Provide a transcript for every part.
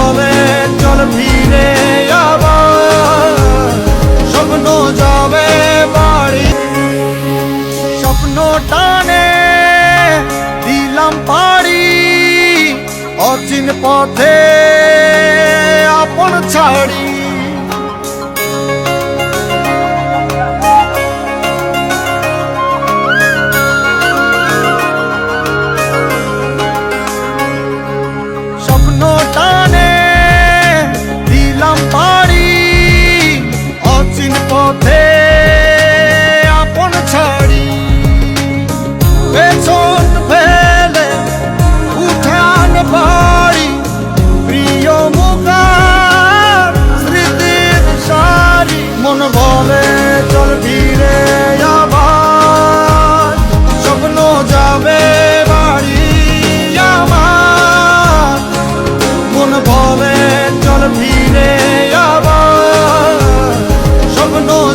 বলে চল ফিরে আবার। স্বপ্ন যাবে বাড়ি। স্বপ্ন টানে দিলাম পাড়ি অচিন পথে।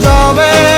Cho